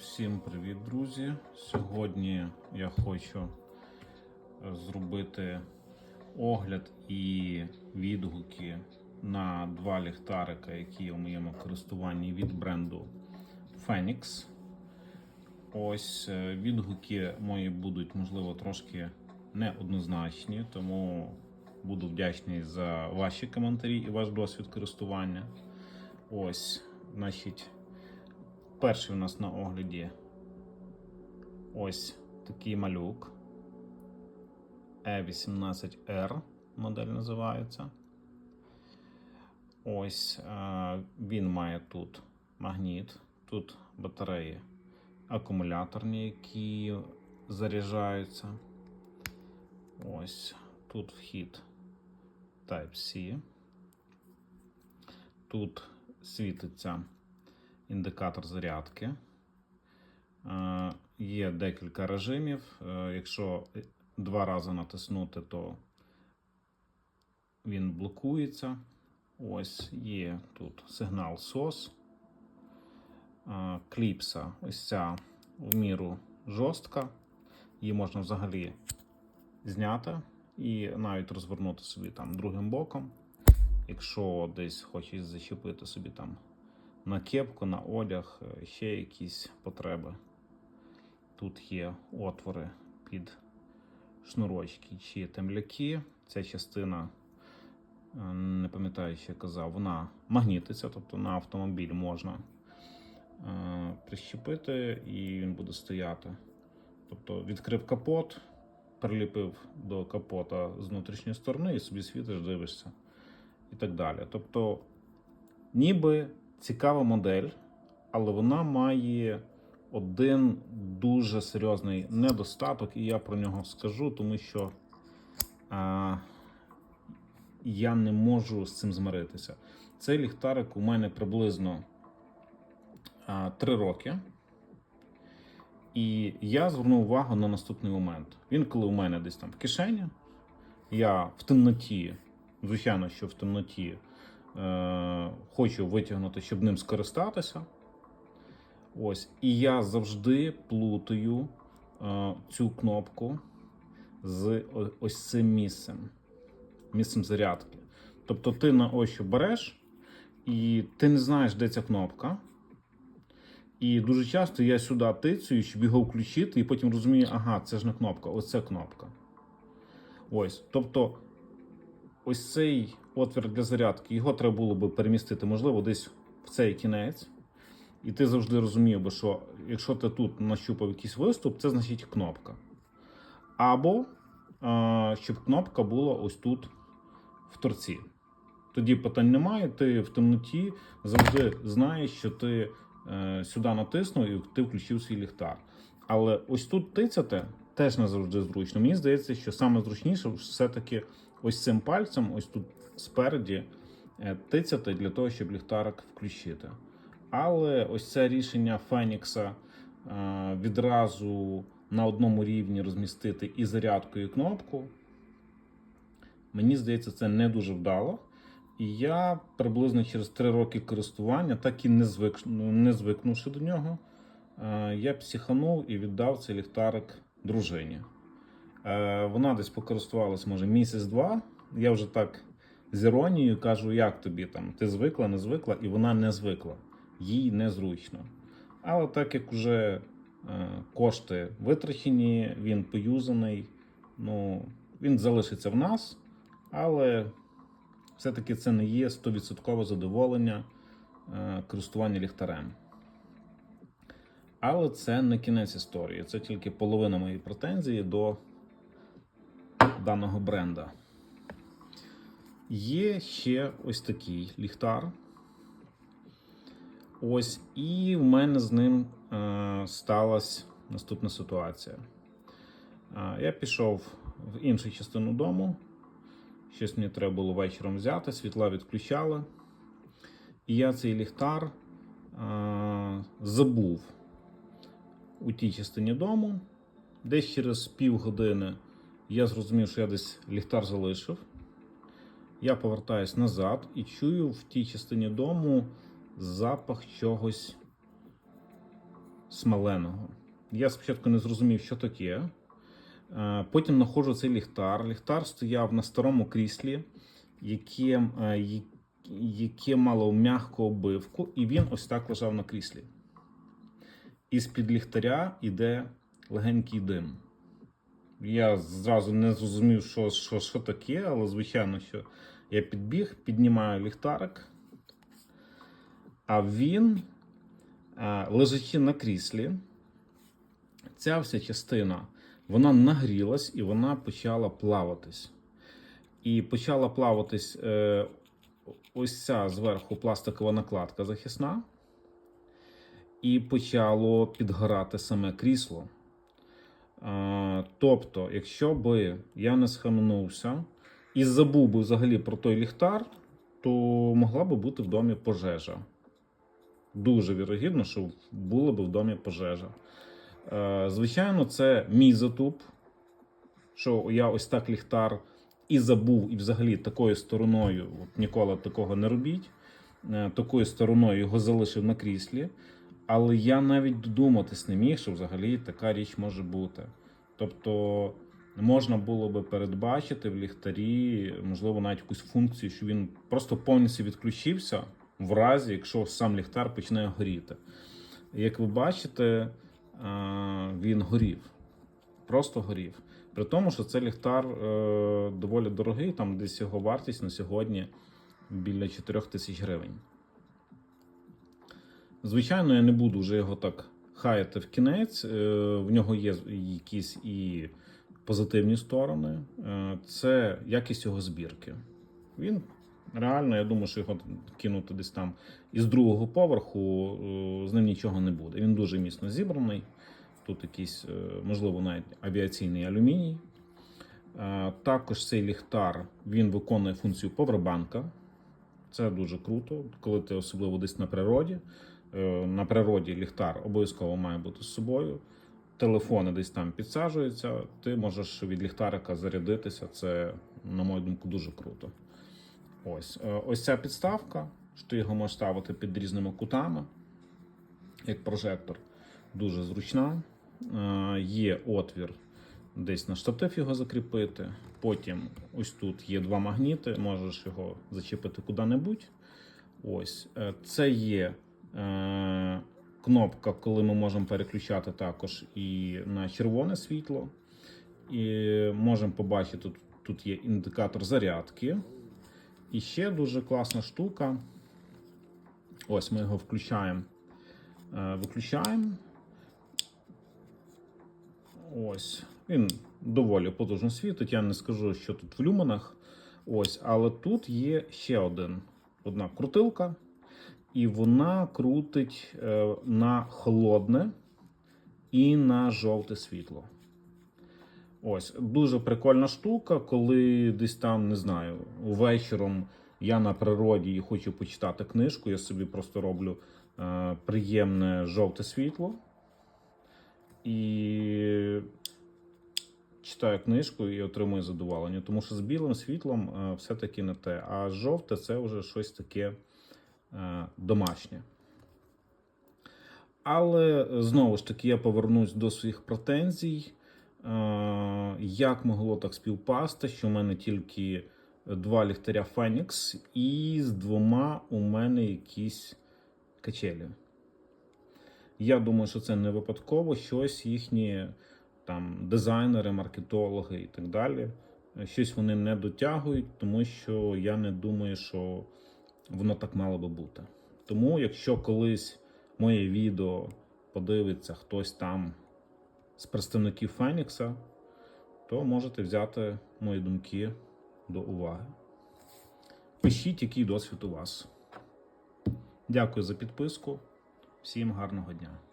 Всім привіт, друзі! Сьогодні я хочу е, зробити огляд і відгуки на два ліхтарика, які у моєму користуванні від бренду Phoenix. Ось е, відгуки мої будуть, можливо, трошки неоднозначні, тому буду вдячний за ваші коментарі і ваш досвід користування. Ось, значить. Перший у нас на огляді ось такий малюк. E18R модель називається. Ось е, він має тут магніт, тут батареї акумуляторні, які заряджаються. Ось тут вхід Type-C. Тут світиться індикатор зарядки. Е, Є декілька режимів. Е, Якщо два рази натиснути, то він блокується. Ось є тут сигнал SOS. Е, Кліпса, ось ця в міру жорстка. Її можна взагалі зняти і навіть розвернути собі там другим боком. Якщо десь хочеш зачепити собі там на кепку, на одяг, е, ще якісь потреби. Тут є отвори під шнурочки чи темляки. Ця частина, е, не пам'ятаю, що я казав, вона магнітиться, тобто на автомобіль можна е, прищепити і він буде стояти. Тобто відкрив капот, приліпив до капота з внутрішньої сторони і собі світиш, дивишся і так далі. Тобто, ніби цікава модель, але вона має один дуже серйозний недостаток, і я про нього скажу, тому що а, я не можу з цим змиритися. Цей ліхтарик у мене приблизно а, 3 роки. І я звернув увагу на наступний момент. Він, коли у мене десь там в кишені, я в темноті, звичайно, що в темноті хочу витягнути, щоб ним скористатися. Ось. І я завжди плутаю е, цю кнопку з ось цим місцем, місцем зарядки. Тобто ти на ощупь береш, і ти не знаєш, де ця кнопка. І дуже часто я сюди тицюю, щоб його включити, і потім розумію, ага, це ж не кнопка, ось кнопка. Ось. Тобто, ось цей отвір для зарядки, його треба було би перемістити, можливо, десь в цей кінець. І ти завжди розумів би, що якщо ти тут нащупав якийсь виступ, це значить кнопка. Або а, щоб кнопка була ось тут в торці. Тоді питань немає, ти в темноті завжди знаєш, що ти е, сюди натиснув і ти включив свій ліхтар. Але ось тут тицяти теж не завжди зручно. Мені здається, що саме зручніше все-таки ось цим пальцем, ось тут спереді, е, тицяти для того, щоб ліхтарик включити. Але ось це рішення Фенікса е, відразу на одному рівні розмістити і зарядку, і кнопку. Мені здається, це не дуже вдало. І я приблизно через 3 роки користування, так і не, звик, ну, не звикнувши до нього, е, я психанув і віддав цей ліхтарик дружині. Вона десь покористувалась, може, місяць-два. Я вже так з іронією кажу, як тобі там, ти звикла, не звикла, і вона не звикла, їй незручно. Але так як вже е, кошти витрачені, він поюзаний, ну, він залишиться в нас, але все-таки це не є 100% задоволення е, користування ліхтарем. Але це не кінець історії, це тільки половина моєї претензії до даного бренда. Є ще ось такий ліхтар. Ось, і в мене з ним е, сталася наступна ситуація. Е, я пішов в іншу частину дому. Щось мені треба було вечором взяти, світла відключали. І я цей ліхтар е, забув у тій частині дому. Десь через півгодини я зрозумів, що я десь ліхтар залишив. Я повертаюсь назад і чую в тій частині дому запах чогось смоленого. Я спочатку не зрозумів, що таке. Е, Потім знаходжу цей ліхтар. Ліхтар стояв на старому кріслі, яке, е, яке мало м'яку обивку, і він ось так лежав на кріслі. І з-під ліхтаря йде легенький дим. Я зразу не зрозумів, що, що, що таке, але звичайно, що я підбіг, піднімаю ліхтарик, а він, е, лежачи на кріслі, ця вся частина вона нагрілась і вона почала плаватись. І почала плаватись е, ось ця зверху пластикова накладка захисна, і почало підгорати саме крісло. Тобто, якщо би я не схаменувся і забув би взагалі про той ліхтар, то могла би бути в домі пожежа. Дуже вірогідно, що була б в домі пожежа. Е, Звичайно, це мій затуп, що я ось так ліхтар і забув, і взагалі такою стороною от ніколи такого не робіть. Е, Такою стороною його залишив на кріслі. Але я навіть додуматись не міг, що взагалі така річ може бути. Тобто можна було би передбачити в ліхтарі, можливо, навіть якусь функцію, що він просто повністю відключився в разі, якщо сам ліхтар почне горіти. Як ви бачите, е, він горів. Просто горів. При тому, що цей ліхтар е, доволі дорогий, там десь його вартість на сьогодні біля 4 тисяч гривень. Звичайно, я не буду вже його так хаяти в кінець. Е, В нього є якісь і позитивні сторони. Е, Це якість його збірки. Він реально, я думаю, що його кинути десь там із другого поверху, е, з ним нічого не буде. Він дуже міцно зібраний. Тут якийсь, можливо, навіть авіаційний алюміній. Також цей ліхтар він виконує функцію повербанка. Це дуже круто, коли ти особливо десь на природі. Е, На природі ліхтар обов'язково має бути з собою. Телефони десь там підсаджуються. Ти можеш від ліхтарика зарядитися. Це, на мою думку, дуже круто. Ось Е, ось ця підставка, що ти його можеш ставити під різними кутами, як прожектор, дуже зручна. Е, Є отвір десь на штатив його закріпити. Потім ось тут є два магніти, можеш його зачепити куди-небудь. Ось це є кнопка, коли ми можемо переключати також і на червоне світло. І можемо побачити, тут, тут є індикатор зарядки. І ще дуже класна штука. Ось ми його включаємо. Е, Виключаємо. Ось. Він доволі потужно світить. Я не скажу, що тут в люменах. Ось, але тут є ще один, одна крутилка, і вона крутить е, на холодне і на жовте світло. Ось дуже прикольна штука, коли десь там, не знаю, вечором я на природі і хочу почитати книжку, я собі просто роблю е, приємне жовте світло і читаю книжку і отримую задоволення. Тому що з білим світлом е, все-таки не те. А жовте це вже щось таке домашнє. Але е, знову ж таки я повернусь до своїх претензій. Е, Як могло так співпасти, що в мене тільки два ліхтаря Phoenix, і з двома у мене якісь качелі. Я думаю, що це не випадково щось їхні там дизайнери, маркетологи і так далі. е, Щось вони не дотягують, тому що я не думаю, що воно так мало би бути. Тому, якщо колись моє відео подивиться хтось там з представників Фенікса, то можете взяти мої думки до уваги. Пишіть, який досвід у вас. Дякую за підписку. Всім гарного дня.